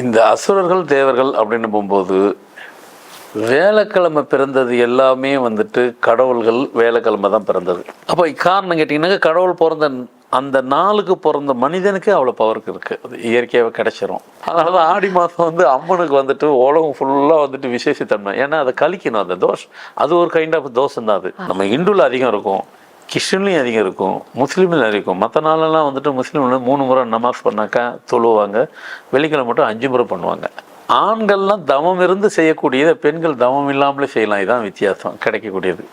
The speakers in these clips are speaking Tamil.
இந்த அசுரர்கள் தேவர்கள் அப்படின்னு போகும்போது வேலைக்கிழமை பிறந்தது எல்லாமே வந்துட்டு கடவுள்கள் வேலைக்கிழமை தான் பிறந்தது. அப்போ காரணம் கேட்டிங்கன்னாக்க கடவுள் பிறந்த அந்த நாளுக்கு பிறந்த மனிதனுக்கே அவ்வளோ பவருக்கு இருக்குது அது இயற்கையாகவே கிடச்சிரும். அதனால தான் ஆடி மாதம் வந்து அம்மனுக்கு வந்துட்டு உலகம் ஃபுல்லாக வந்துட்டு விசேஷத்தன்மை. ஏன்னா அதை கழிக்கணும் அந்த தோஷம். அது ஒரு கைண்ட் ஆஃப் தோஷம் தான் அது. நம்ம இந்துல அதிகம் இருக்கும். கிறிஸ்டின்லையும் அதிகம் இருக்கும் முஸ்லீம்லையும் அதிகம் இருக்கும். மற்ற நாளெல்லாம் வந்துட்டு முஸ்லீம்ல மூணு முறை நமாஸ் பண்ணாக்கா தொழுவாங்க வெள்ளிக்கிழமை மட்டும் அஞ்சு முறை பண்ணுவாங்க. ஆண்கள்லாம் தவம் இருந்து செய்யக்கூடியதை பெண்கள் தவம் இல்லாமலே செய்யலாம். இதுதான் வித்தியாசம் கிடைக்கக்கூடியது.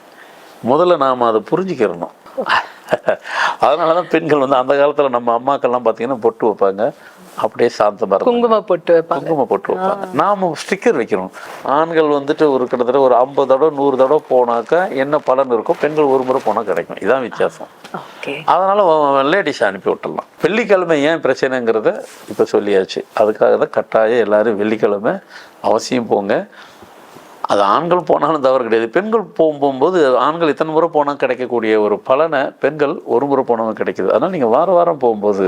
முதல்ல நாம் அதை புரிஞ்சுக்கிறணும். அதனால தான் பெண்கள் வந்து அந்த காலத்தில் நம்ம அம்மாக்கள்லாம் பார்த்திங்கன்னா பொட்டு வைப்பாங்க. அப்படியே சாந்தமாக இருக்கும் குங்கும பொட்டு குங்குமம் போட்டு வைப்பாங்க. நாம ஸ்டிக்கர் வைக்கிறோம் ஆண்கள் வந்துட்டு ஒரு கிட்டத்தட்ட ஒரு ஐம்பது தடவை நூறு தடவை போனாக்கா என்ன பலன் இருக்கும் பெண்கள் ஒரு முறை போனால் கிடைக்கும். இதான் வித்தியாசம். அதனால லேடிஸ் அனுப்பி விட்டுடலாம். வெள்ளிக்கிழமை ஏன் பிரச்சனைங்கிறத இப்போ சொல்லியாச்சு. அதுக்காக தான் கட்டாயம் எல்லாரும் வெள்ளிக்கிழமை அவசியம் போங்க. அது ஆண்கள் போனாலும் தவறு கிடையாது. பெண்கள் போகும் போகும்போது ஆண்கள் இத்தனை முறை போனால் கிடைக்கக்கூடிய ஒரு பலனை பெண்கள் ஒரு முறை போனவங்க கிடைக்குது. அதனால் நீங்கள் வார வாரம் போகும்போது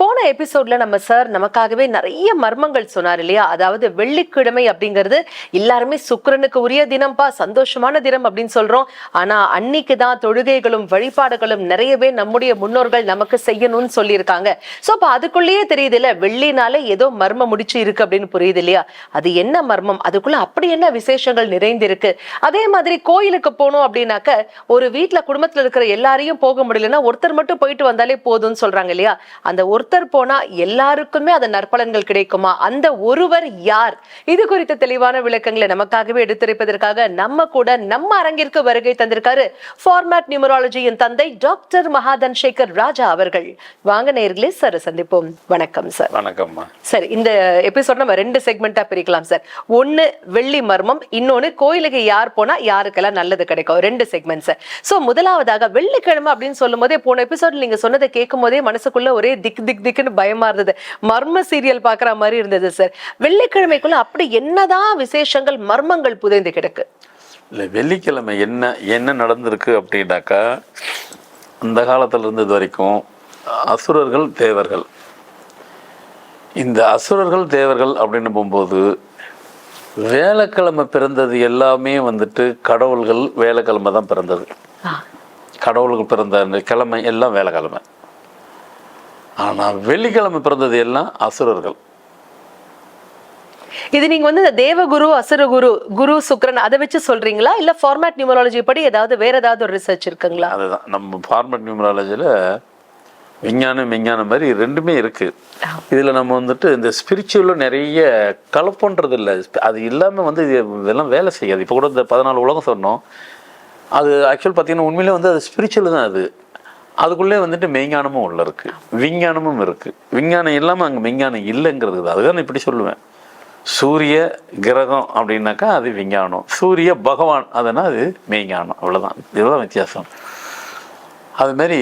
போன எபிசோட்ல நம்ம சார் நமக்காகவே நிறைய மர்மங்கள் சொன்னார் இல்லையா? அதாவது வெள்ளிக்கிழமை அப்படிங்கிறது எல்லாருமே சுக்கிரனுக்கு உரிய தினம்பா சந்தோஷமான தினம் அப்படின்னு சொல்றோம். ஆனா அன்னைக்கு தான் தொழுகைகளும் வழிபாடுகளும் நிறையவே நம்முடைய முன்னோர்கள் நமக்கு செய்யணும்னு சொல்லியிருக்காங்க. ஸோ அப்போ அதுக்குள்ளேயே தெரியுது இல்ல வெள்ளினாலே ஏதோ மர்மம் முடிச்சு இருக்கு அப்படின்னு புரியுது இல்லையா? அது என்ன மர்மம்? அதுக்குள்ள அப்படி என்ன விசேஷங்கள் நிறைந்திருக்கு? அதே மாதிரி கோயிலுக்கு போனோம் அப்படின்னாக்க ஒரு வீட்டில் குடும்பத்துல இருக்கிற எல்லாரையும் போக முடியலன்னா ஒருத்தர் மட்டும் போயிட்டு வந்தாலே போதும்னு சொல்றாங்க இல்லையா? அந்த ஒருத்தர் போனா எல்லாருக்குமே அந்த நற்பலன்கள் கிடைக்குமா? அந்த ஒருவர் யார்? இது குறித்த தெளிவான விளக்கங்களை நமக்காகவே எடுத்துரைப்பதற்காக நம்ம கூட நம்ம அரங்கிற்கு வருகை தந்திருக்காரு ஃபார்மேட் நியூமராலஜியின் தந்தை டாக்டர் மகாதன் சேகர் ராஜா அவர்கள். வாங்க நேர்களே சார் சந்திப்போம். வணக்கம் சார் வணக்கம்மா. சரி இந்த எபிசோட் நம்ம ரெண்டு செக்மெண்டா பிரிக்கலாம் சார் ஒன்னு வெள்ளி மர்மம் இன்னொன்னு கோயிலுக்கு யார் போனா யாருக்கெல்லாம் நல்லது கிடைக்கும்? ரெண்டு செக்மெண்ட் சார் சோ முதலாவதாக வெள்ளிக்கிழமை அப்படின்னு சொல்லும் போதே போன எபிசோட் நீங்க சொன்னதை கேட்கும் போதே மனசுக்குள்ள ஒரே திக் திக் திக்னு பயமா இருந்தது. மர்ம சீரியல் பாக்குற மாதிரி இருந்தது சார் வெள்ளிக்கிழமைக்குள்ள அப்படி என்னதான் விசேஷங்கள் மர்மங்கள் புதைந்து கிடக்கு? இல்லை வெள்ளிக்கிழமை என்ன என்ன நடந்திருக்கு அப்படின்னாக்கா அந்த காலத்துல இருந்தது வரைக்கும் அசுரர்கள் தேவர்கள். இந்த அசுரர்கள் தேவர்கள் அப்படின்னு போகும்போது வேலைக்கிழமை பிறந்தது எல்லாமே வந்துட்டு கடவுள்கள் வேலைக்கிழமை தான் பிறந்தது. கடவுளுக்கு பிறந்த கிழமை எல்லாம் வேலைக்கிழமை. ஆனால் வெள்ளிக்கிழமை பிறந்தது எல்லாம் அசுரர்கள். இது நீங்க வந்து தேவகுரு அசுரகுரு குரு சுக்கிரன் அதை வச்சு சொல்றீங்களா? இல்ல ஃபார்மேட் நியூமராலஜி படி ஏதாவது வேற ஏதாவது ஒரு ரிசர்ச் இருக்குங்களா? அதுதான். நம்ம ஃபார்மட் நியூமராலஜியில் விஞ்ஞானம் விஞ்ஞானம் மாதிரி ரெண்டுமே இருக்குது இதில் நம்ம வந்துட்டு இந்த ஸ்பிரிச்சுவலில் நிறைய கலப்புன்றது இல்லை அது இல்லாமல் வந்து இது இதெல்லாம் வேலை செய்யாது. இப்போ கூட இந்த பதினாலு உலகம் சொன்னோம். அது ஆக்சுவல் பார்த்தீங்கன்னா உண்மையிலே வந்து அது ஸ்பிரிச்சுவல் தான் அது. அதுக்குள்ளே வந்துட்டு மெய்ஞானமும் உள்ள இருக்குது விஞ்ஞானமும் இருக்குது விஞ்ஞானம் இல்லாமல் அங்கே மெய்ஞானம் இல்லைங்கிறது அதுதான் நான் இப்படி சொல்லுவேன். சூரிய கிரகம் அப்படின்னாக்கா அது விஞ்ஞானம். சூரிய பகவான் அதுனா அது மெய்ஞானம். அவ்வளோதான் இதுதான் வித்தியாசம். அதுமாரி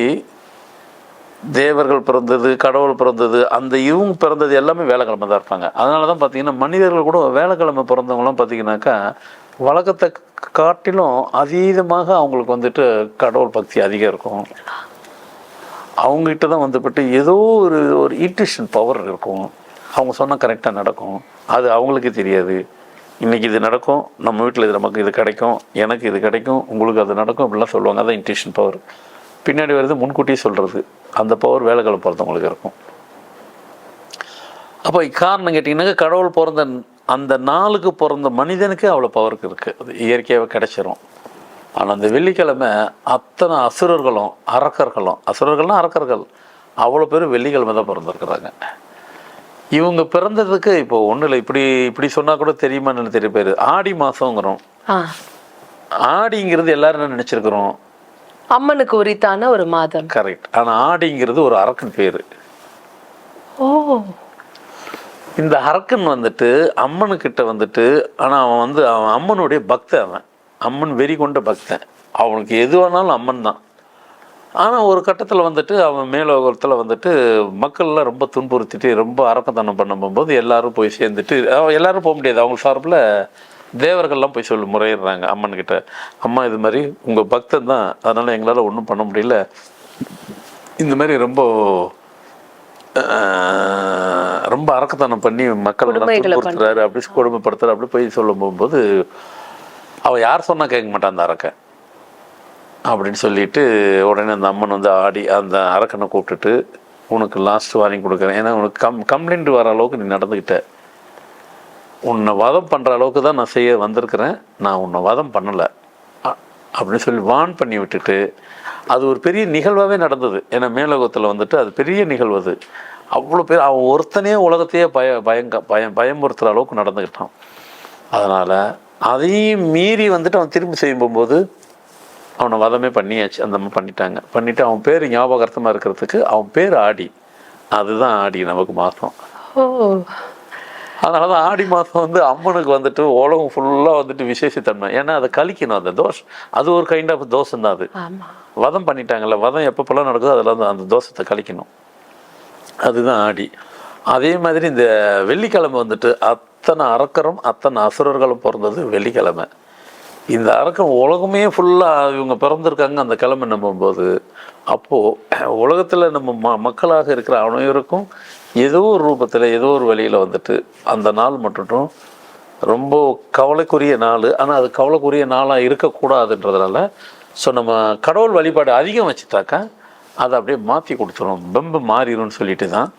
தேவர்கள் பிறந்தது கடவுள் பிறந்தது அந்த இவங்க பிறந்தது எல்லாமே வேலைக்கிழமை தான் இருப்பாங்க. அதனால தான் பார்த்தீங்கன்னா மனிதர்கள் கூட வேலைக்கிழமை பிறந்தவங்களாம் பார்த்தீங்கன்னாக்கா வழக்கத்தை காட்டிலும் அதீதமாக அவங்களுக்கு வந்துட்டு கடவுள் பக்தி அதிகம் இருக்கும். அவங்ககிட்ட தான் வந்துப்பட்டு ஏதோ ஒரு ஒரு இன்ட்யூஷன் பவர் இருக்கும். அவங்க சொன்னால் கரெக்டாக நடக்கும். அது அவங்களுக்கு தெரியாது. இன்னைக்கு இது நடக்கும். நம்ம வீட்டில் இது நமக்கு இது கிடைக்கும். எனக்கு இது கிடைக்கும். உங்களுக்கு அது நடக்கும் அப்படிலாம் சொல்லுவாங்க. அதான் இன்ட்யூஷன் பவர் பின்னாடி வருது முன்கூட்டியே சொல்கிறது அந்த பவர் வேலைகளை பொறுத்தவங்களுக்கு இருக்கும். அப்போ காரணம் கேட்டிங்கன்னாக்கா கடவுள் பிறந்த அந்த நாளுக்கு பிறந்த மனிதனுக்கு அவ்வளோ பவருக்கு இருக்குது அது இயற்கையாகவே கிடைச்சிரும். ஆனால் அந்த வெள்ளிக்கிழமை அத்தனை அசுரர்களும் அரக்கர்களும் அசுரர்கள்னா அரக்கர்கள் அவ்வளோ பேர் வெள்ளிக்கிழமை தான் பிறந்திருக்கிறாங்க. இவங்க பிறந்ததுக்கு இப்போ ஒன்றும் இல்லை. இப்படி இப்படி சொன்னால் கூட தெரியுமான்னு தெரிய பேர். ஆடி மாதங்கிறோம் ஆடிங்கிறது எல்லாரும் என்ன நினச்சிருக்கிறோம்? அம்மனுக்கு உரித்தான ஒரு மாதம். கரெக்ட் ஆனால் ஆடிங்கிறது ஒரு அரக்கன் பேர். ஓ. இந்த அரக்கன் வந்துட்டு அம்மனுக்கிட்ட வந்துட்டு ஆனால் அவன் வந்து அவன் அம்மனுடைய பக்தன் அவன். அம்மன் வெறி கொண்ட பக்தன். அவனுக்கு எது வேணாலும் அம்மன் தான். ஆனால் ஒரு கட்டத்தில் வந்துட்டு அவன் மேலோகத்தில் வந்துட்டு மக்கள்லாம் ரொம்ப துன்புறுத்திட்டு ரொம்ப அரக்கத்தனம் பண்ணும்போது எல்லாரும் போய் சேர்ந்துட்டு எல்லாரும் போக முடியாது. அவங்க சார்பில் தேவர்கள்லாம் போய் சொல்லி முறையிடுறாங்க அம்மன் கிட்ட அம்மா இது மாதிரி உங்கள் பக்தன் தான். அதனால் எங்களால் ஒன்றும் பண்ண முடியல. இந்த மாதிரி ரொம்ப ஆஹ், ரொம்ப அரக்கத்தனம் பண்ணி மக்களை துன்புறுத்துறாரு. அப்படி கொடுமைப்படுத்துறாரு. அப்படி போய் சொல்லும் போகும்போது அவள் யார் சொன்னால் கேட்க மாட்டான் அந்த அரக்கன் அப்படின்னு சொல்லிட்டு உடனே அந்த அம்மன் வந்து ஆடி அந்த அரக்கனை கூப்பிட்டுட்டு உனக்கு லாஸ்ட் வார்னிங் கொடுக்குறேன். ஏன்னா உனக்கு கம் கம்ப்ளைண்ட் வர அளவுக்கு நீ நடந்துக்கிட்ட உன்னை வதம் பண்ணுற அளவுக்கு தான் நான் செய்ய வந்திருக்கிறேன். நான் உன்னை வதம் பண்ணலை. அப்படின்னு சொல்லி வான் பண்ணி விட்டுட்டு அது ஒரு பெரிய நிகழ்வாகவே நடந்தது. ஏன்னா மேலோகத்தில் வந்துட்டு அது பெரிய நிகழ்வு அது. அவ்வளோ பேர் அவன் ஒருத்தனே உலகத்தையே பய பயங்க பயம் பயமுறுத்துகிற அளவுக்கு நடந்துக்கிட்டான் அதனால் அதையும் மீறி வந்துட்டு அவன் திரும்பி செய்யும் போகும்போது அவனை வதமே பண்ணியாச்சு. அந்த மாதிரி பண்ணிட்டாங்க. பண்ணிவிட்டு அவன் பேர் ஞாபகார்த்தமாக இருக்கிறதுக்கு அவன் பேர் ஆடி. அதுதான் ஆடி நமக்கு மாதம் அதனால தான் ஆடி மாதம் வந்து அம்மனுக்கு வந்துட்டு உலகம் ஃபுல்லாக வந்துட்டு விசேஷத்தன்மை. ஏன்னா அதை கழிக்கணும் அந்த தோஷம் அது ஒரு கைண்ட் ஆஃப் தோஷம் தான் அது வதம் பண்ணிட்டாங்கல்ல வதம் எப்பப்பெல்லாம் நடக்குதோ அதில் அந்த தோஷத்தை கழிக்கணும். அதுதான் ஆடி. அதே மாதிரி இந்த வெள்ளிக்கிழமை வந்துட்டு அத்தனை அரக்கரும் அத்தனை அசுரர்களும் பிறந்தது வெள்ளிக்கிழமை. இந்த அறக்கம் உலகமே ஃபுல்லாக இவங்க பிறந்திருக்காங்க அந்த கிழமை நம்பும்போது. அப்போது உலகத்தில் நம்ம ம மக்களாக இருக்கிற அனைவருக்கும் ஏதோ ஒரு ரூபத்தில் ஏதோ ஒரு வழியில் வந்துட்டு அந்த நாள் மட்டும் ரொம்ப கவலைக்குரிய நாள். ஆனால் அது கவலைக்குரிய நாளாக இருக்கக்கூடாதுன்றதுனால ஸோ நம்ம கடவுள் வழிபாடு அதிகம் வச்சுட்டாக்கா அதை அப்படியே மாற்றி கொடுத்துரும். பெம்பு மாறிடும்னு சொல்லிட்டு தான்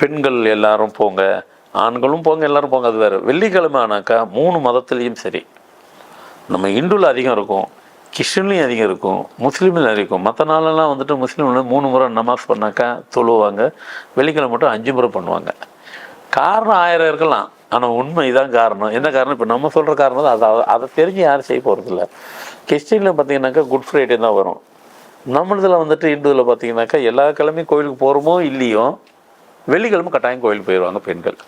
பெண்கள் எல்லாரும் போங்க ஆண்களும் போங்க எல்லாரும் போங்க. அது வேறு. வெள்ளிக்கிழமை ஆனாக்கா மூணு மதத்துலேயும் சரி. நம்ம இந்துல அதிகம் இருக்கும் கிறிஸ்டின்லையும் அதிகம் இருக்கும் முஸ்லீம்லையும் இருக்கும். மற்ற நாளெல்லாம் வந்துட்டு முஸ்லீம்ல மூணு முறை நமாஸ் பண்ணாக்கா தொழுவாங்க வெள்ளிக்கிழமை மட்டும் அஞ்சு முறை பண்ணுவாங்க. காரணம் ஆயிரம் இருக்கலாம் ஆனால் உண்மை இதான் காரணம். என்ன காரணம்? இப்போ நம்ம சொல்கிற காரணம் தான். அதை அதை தெரிஞ்சு யாரும் செய்ய போகிறதில்ல கிறிஸ்டினில் பார்த்தீங்கன்னாக்கா குட் ஃப்ரைடே தான் வரும். நம்மளதில் வந்துட்டு இந்துவில் பார்த்தீங்கன்னாக்கா எல்லா கிழமையும் கோயிலுக்கு போகிறோமோ இல்லையோ வெள்ளிக்கிழமை கட்டாயம் கோயிலுக்கு போயிடுவாங்க பெண்கள்.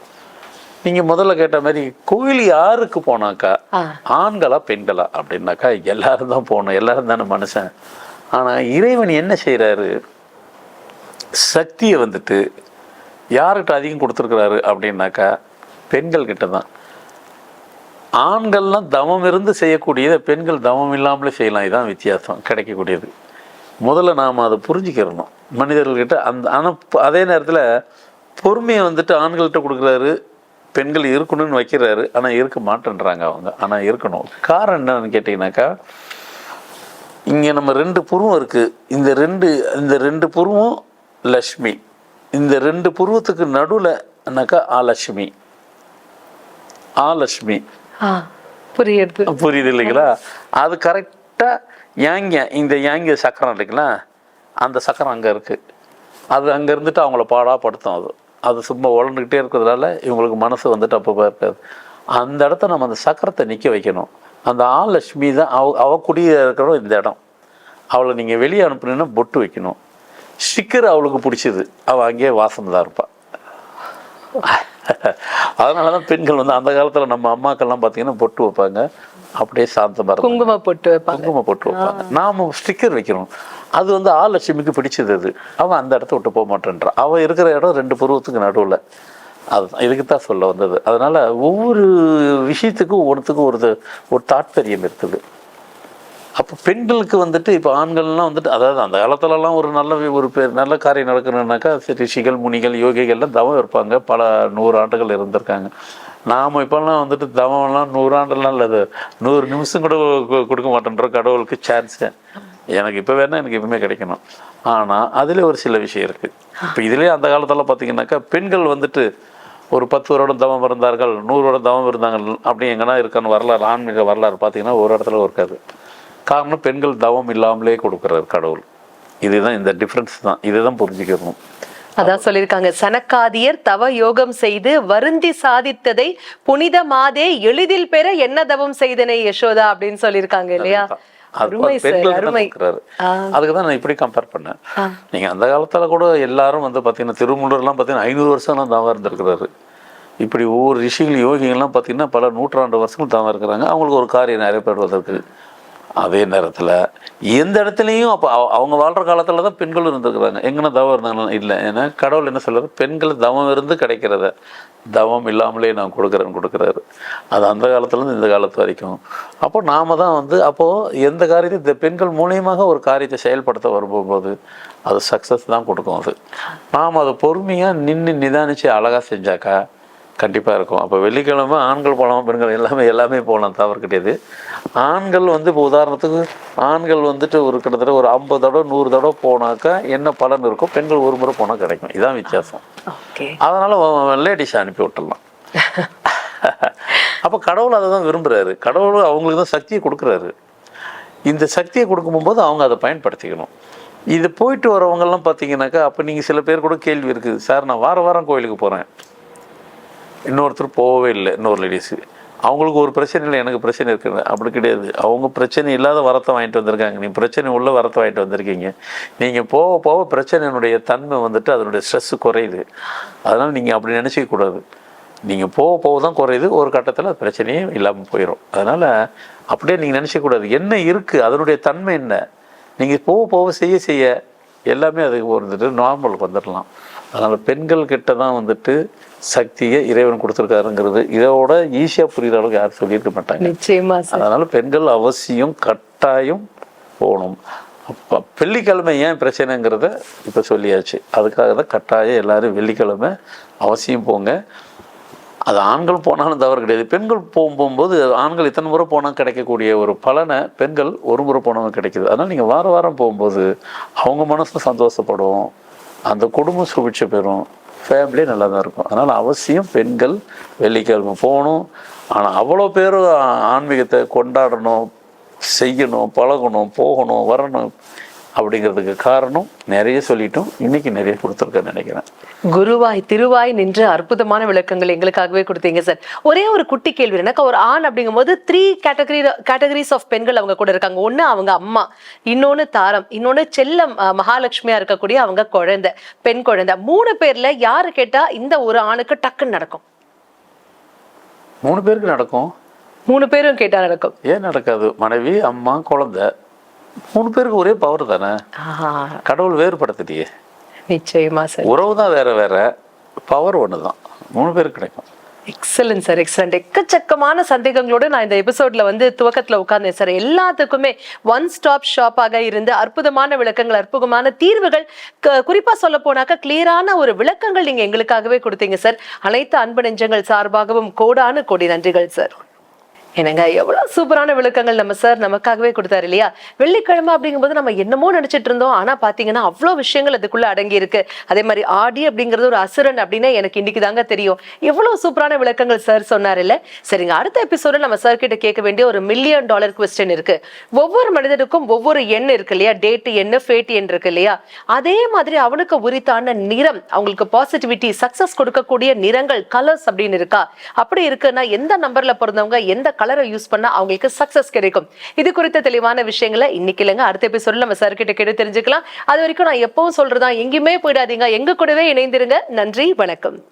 நீங்கள் முதல்ல கேட்ட மாதிரி கோயில் யாருக்கு போனாக்கா. ஆண்களா பெண்களா அப்படின்னாக்கா எல்லாரும் தான் போகணும் எல்லாரும் தானே மனுஷன். ஆனால் இறைவன் என்ன செய்கிறாரு சக்தியை வந்துட்டு யார்கிட்ட அதிகம் கொடுத்துருக்குறாரு அப்படின்னாக்கா பெண்கள் கிட்ட தான். ஆண்கள்லாம் தவம் இருந்து செய்யக்கூடியதை பெண்கள் தவம் இல்லாமலே செய்யலாம். இதுதான் வித்தியாசம். கிடைக்கக்கூடியது. முதல்ல நாம் அதை புரிஞ்சுக்கிறணும். மனிதர்கள்கிட்ட அந்த ஆனால் அதே நேரத்தில் பொறுமையை வந்துட்டு ஆண்கள்கிட்ட கொடுக்குறாரு பெண்கள் இருக்கணும்னு வைக்கிறாரு ஆனால் இருக்க மாட்டேன்றாங்க அவங்க ஆனால் இருக்கணும். காரணம் என்னன்னு கேட்டிங்கனாக்கா இங்கே நம்ம ரெண்டு புருவம் இருக்குது இந்த ரெண்டு இந்த ரெண்டு புருவம் லக்ஷ்மி. இந்த ரெண்டு புருவத்துக்கு நடுவில் ஆலட்சுமி ஆலட்சுமி ஆ புரியுது. புரியுது இல்லைங்களா? அது கரெக்டாக ஏங்க இந்த ஏங்க சக்கரம் இல்லைங்களா அந்த சக்கரம் அங்கே இருக்குது அது அங்கே இருந்துட்டு அவங்கள பாடாப்படுத்தும் அது. அது சும்மா உழந்துக்கிட்டே இருக்கிறதுனால இவங்களுக்கு மனசு வந்துட்டு அப்போ இருக்காது. அந்த இடத்த நம்ம அந்த சக்கரத்தை நிற்க வைக்கணும். அந்த ஆலட்சுமி தான் அவ அவ குடிய இருக்கிறோம் இந்த இடம். அவளை நீங்கள் வெளியே அனுப்புனீங்கன்னா பொட்டு வைக்கணும். ஸ்டிக்கர் அவளுக்கு பிடிச்சிது. அவள் அங்கேயே வாசம் தான் இருப்பாள் அதனால தான் பெண்கள் வந்து அந்த காலத்தில் நம்ம அம்மாக்கள்லாம் பார்த்தீங்கன்னா பொட்டு வைப்பாங்க. அப்படியே சாந்தமாக இருக்கும் குங்கும பொட்டு வைப்பாங்க. குங்குமம் போட்டு வைப்பாங்க. நாம ஸ்டிக்கர் வைக்கணும். அது வந்து ஆலட்சுமிக்கு பிடிச்சது அது. அவன் அந்த இடத்த விட்டு போக மாட்டேன்றான். அவன் இருக்கிற இடம் ரெண்டு பருவத்துக்கு நடுவில். அதுதான் இதுக்கு தான் சொல்ல வந்தது. அதனால ஒவ்வொரு விஷயத்துக்கும் ஒவ்வொருத்துக்கும் ஒரு ஒரு தாற்பயம் இருக்குது. அப்போ பெண்களுக்கு வந்துட்டு இப்போ ஆண்கள்லாம் வந்துட்டு அதாவது அந்த காலத்துலலாம் ஒரு நல்ல ஒரு நல்ல காரியம் நடக்கணும்னாக்கா சரி, ரிஷிகள் முனிகள் யோகிகள்லாம் தவம் இருப்பாங்க. பல நூறு ஆண்டுகள் இருந்திருக்காங்க. நாம் இப்போல்லாம் வந்துட்டு தவம்லாம் நூறாண்டுலாம் இல்லை அது நூறு நிமிஷம் கூட கொடுக்க மாட்டேன்றோம் கடவுளுக்கு சான்ஸு எனக்கு இப்போ வேணா எனக்கு எப்பவுமே கிடைக்கணும். ஆனால் அதில் ஒரு சில விஷயம் இருக்குது இப்போ இதுலேயே அந்த காலத்தில் பார்த்தீங்கன்னாக்கா பெண்கள் வந்துட்டு ஒரு பத்து வருடம் தவம் இருந்தார்கள் நூறு வருடம் தவம் இருந்தாங்க அப்படி எங்கன்னா இருக்கான்னு வரலாறு ஆன்மீக வரலாறு பார்த்தீங்கன்னா ஒரு இடத்துல இருக்காது. காரணம் பெண்கள் தவம் இல்லாமலே கொடுக்குறாரு கடவுள். இதுதான் இந்த டிஃப்ரென்ஸ் தான். இதை தான் புரிஞ்சுக்கணும். அதான் சொல்லியிருக்காங்க. சனக்காதியர் தவ யோகம் செய்து வருந்தி சாதித்ததை புனித மாதே எளிதில் பெற என்ன தவம் செய்தனை யசோதா அப்படின்னு சொல்லியிருக்காங்க இல்லையா? அது அருமை சார் பெண்கள் அருமை. கொடுக்குறாரு ஆ. அதுக்கு தான் நான் இப்படி கம்பேர் பண்ணேன். நீங்க அந்த காலத்துல கூட எல்லாரும் வந்து பார்த்தீங்கன்னா திருமூலர்லாம் பார்த்தீங்கன்னா ஐநூறு வருஷம்லாம் தவம் இருந்திருக்கிறாரு. இப்படி ஒவ்வொரு ரிஷிகள் யோகிகள்லாம் பார்த்தீங்கன்னா பல நூற்றாண்டு வருஷங்கள் தவம் இருக்கிறாங்க. அவங்களுக்கு ஒரு காரியம் நிறைவேறுவதற்கு அதே நேரத்தில் எந்த இடத்துலையும் அப்போ அவங்க வாழ்கிற காலத்தில் தான் பெண்களும் இருந்திருக்கிறாங்க. எங்கன்னா தவம் இருந்தாலும் இல்லை. ஏன்னா கடவுள் என்ன சொல்றாரு? பெண்கள் தவம் இருந்து கிடைக்கிறத. தவம் இல்லாமலே நான் கொடுக்குறேன்னு கொடுக்குறாரு. அது அந்த காலத்துலேருந்து இந்த காலத்து வரைக்கும். அப்போ நாம தான் வந்து அப்போது எந்த காரியத்தை இந்த பெண்கள் மூலியமாக ஒரு காரியத்தை செயல்படுத்த வரும்போது அது சக்ஸஸ் தான் கொடுக்கும் அது. நாம் அதை பொறுமையாக நின்று நிதானித்து அழகாக செஞ்சாக்கா கண்டிப்பாக இருக்கும். அப்போ வெள்ளிக்கிழமை ஆண்கள் போகலாம் பெண்கள் எல்லாமே எல்லாமே போகலாம் தவறு கிடையாது. ஆண்கள் வந்து இப்போ உதாரணத்துக்கு ஆண்கள் வந்துட்டு ஒரு கிட்டத்தட்ட ஒரு ஐம்பது தடவை நூறு தடவை போனாக்கா என்ன பலன் இருக்கும் பெண்கள் ஒரு முறை போனால் கிடைக்கும். இதான் வித்தியாசம். அதனால் லேடிஸ் அனுப்பி விட்டுடலாம். அப்போ கடவுள் அதை தான் விரும்புகிறாரு கடவுள் அவங்களுக்கு தான் சக்தியை கொடுக்குறாரு. இந்த சக்தியை கொடுக்கும்போது அவங்க அதை பயன்படுத்திக்கணும். இது போயிட்டு வரவங்கெல்லாம் பார்த்தீங்கன்னாக்கா அப்போ நீங்கள் சில பேர் கூட கேள்வி இருக்குது. சார் நான் வார வாரம் கோயிலுக்கு போகிறேன் இன்னொருத்தர் போகவே இல்லை இன்னொரு லேடிஸு அவங்களுக்கு ஒரு பிரச்சனை இல்லை எனக்கு பிரச்சனை இருக்குது. அப்படி கிடையாது. அவங்க பிரச்சனை இல்லாத வரத்தை வாங்கிட்டு வந்திருக்காங்க. நீ பிரச்சனை உள்ள வரத்தை வாங்கிட்டு வந்திருக்கீங்க. நீங்கள் போக போக பிரச்சனையினுடைய தன்மை வந்துட்டு அதனுடைய ஸ்ட்ரெஸ் குறையுது. அதனால் நீங்கள் அப்படி நினச்சிக்க கூடாது. நீங்கள் போக போக தான் குறையுது. ஒரு கட்டத்தில் அது பிரச்சனையே இல்லாமல் போயிடும் அதனால் அப்படியே நீங்கள் நினச்சிக்கக்கூடாது என்ன இருக்குது அதனுடைய தன்மை என்ன? நீங்கள் போக போக செய்ய செய்ய எல்லாமே அதுக்கு வந்துட்டு நார்மலுக்கு வந்துடலாம் அதனால் பெண்கள் கிட்ட தான் வந்துட்டு சக்தியை இறைவன் கொடுத்துருக்காருங்கிறது இதோட ஈஸியாக புரியுற அளவுக்கு யாரும் சொல்லியிருக்க மாட்டாங்க. நிச்சயமா அதனால் பெண்கள் அவசியம் கட்டாயம் போகணும். அப்போ வெள்ளிக்கிழமை ஏன் பிரச்சனைங்கிறத இப்போ சொல்லியாச்சு. அதுக்காக தான் கட்டாயம் எல்லாரும் வெள்ளிக்கிழமை அவசியம் போங்க. அது ஆண்கள் போனாலும் தவறு கிடையாது. பெண்கள் போகும்போது ஆண்கள் இத்தனை முறை போனால் கிடைக்கக்கூடிய ஒரு பலனை பெண்கள் ஒரு முறை போனவங்க கிடைக்கிது. அதனால் நீங்கள் வார வாரம் போகும்போது அவங்க மனசில் சந்தோஷப்படும். அந்த குடும்பம் சுபிட்சை பெறும். ஃபேமிலி நல்லா தான் இருக்கும். அதனால் அவசியம் பெண்கள் வெள்ளிக்கிழமை போகணும். ஆனால் அவ்வளோ பேர் ஆன்மீகத்தை கொண்டாடணும் செய்யணும் பழகணும் போகணும் வரணும். அப்படிங்கிறதுக்கு காரணம் நிறைய சொல்லிட்டோம். இன்னைக்கு நிறைய கொடுத்துருக்கேன்னு நினைக்கிறேன். குருவாய் திருவாய் நின்று அற்புதமான விளக்கங்கள் எங்களுக்காகவே கொடுத்தீங்க சார் ஒரே ஒரு குட்டி கேள்வி எனக்கு ஒரு ஆண் அப்படிங்கும்போது த்ரீ கேட்டகரி கேட்டகரிஸ் ஆஃப் பெண்கள் அவங்க கூட இருக்காங்க. ஒண்ணு அவங்க அம்மா இன்னொன்னு தாரம் இன்னொன்னு செல்லம் மகாலட்சுமியா இருக்கக்கூடிய அவங்க குழந்தை பெண் குழந்தை. மூணு பேர்ல யாரு கேட்டா இந்த ஒரு ஆணுக்கு டக்குன்னு நடக்கும். மூணு பேருக்கு நடக்கும். மூணு பேரும் கேட்டா நடக்கும். ஏன் நடக்காது? மனைவி அம்மா குழந்தை. மூணு பேருக்கு ஒரே பவர் தானே? ஆஹா, கடவுள் வேறுபடுத்திட்டியே. நிச்சயமா சார். உறவு தான் வேற வேற பவர் ஒன்று தான். மூணு பேருக்கு கிடைக்கும். எக்ஸலன்ட் சார் எக்ஸலன்ட் எக்கச்சக்கமான சந்தேகங்களோட நான் இந்த எபிசோட்ல வந்து துவக்கத்துல உட்கார்ந்தேன் சார். எல்லாத்துக்குமே ஒன் ஸ்டாப் ஷாப்பாக இருந்து அற்புதமான விளக்கங்கள் அற்புதமான தீர்வுகள் க- குறிப்பா சொல்ல போனாக்க கிளியரான ஒரு விளக்கங்கள் நீங்க எங்களுக்காகவே கொடுத்தீங்க சார். அனைத்து அன்பு நெஞ்சங்கள் சார்பாகவும் கோடானு கோடி நன்றிகள் சார். என்னங்க எவ்வளோ சூப்பரான விளக்கங்கள் நம்ம சார் நமக்காகவே கொடுத்தாரு இல்லையா? வெள்ளிக்கிழமை அப்படிங்கும்போது நம்ம என்னமோ நினச்சிட்டு இருந்தோம். ஆனால் பார்த்தீங்கன்னா அவ்வளோ விஷயங்கள் அதுக்குள்ளே அடங்கி இருக்கு அதே மாதிரி ஆடி அப்படிங்கிறது ஒரு அசுரன் அப்படின்னா எனக்கு இன்னைக்கு தாங்க தெரியும். எவ்வளோ சூப்பரான விளக்கங்கள் சார் சொன்னார் இல்லை? சரிங்க அடுத்த எபிசோடில் நம்ம சார் கிட்ட கேட்க வேண்டிய ஒரு மில்லியன் டாலர் கொஸ்டின் இருக்கு. ஒவ்வொரு மனிதனுக்கும் ஒவ்வொரு எண் இருக்கு இல்லையா? டேட் எண்ணு ஃபேட் எண் இருக்கு இல்லையா? அதே மாதிரி அவனுக்கு உரித்தான நிறம் அவங்களுக்கு பாசிட்டிவிட்டி சக்சஸ் கொடுக்கக்கூடிய நிறங்கள் கலர்ஸ் அப்படின்னு இருக்கா? அப்படி இருக்குன்னா எந்த நம்பர்ல பிறந்தவங்க எந்த கலரை யூஸ் பண்ணால் அவங்களுக்கு சக்சஸ் கிடைக்கும். இது குறித்த தெளிவான விஷயங்களை இன்னைக்கு இல்லைங்க. அடுத்த எபிசோட்ல நம்ம சார்கிட்ட கேட்டு தெரிஞ்சுக்கலாம். அது வரைக்கும் நான் எப்பவும் சொல்றதா எங்கேயுமே போயிடாதீங்க. எங்க கூடவே இணைந்திருங்க. நன்றி. வணக்கம்.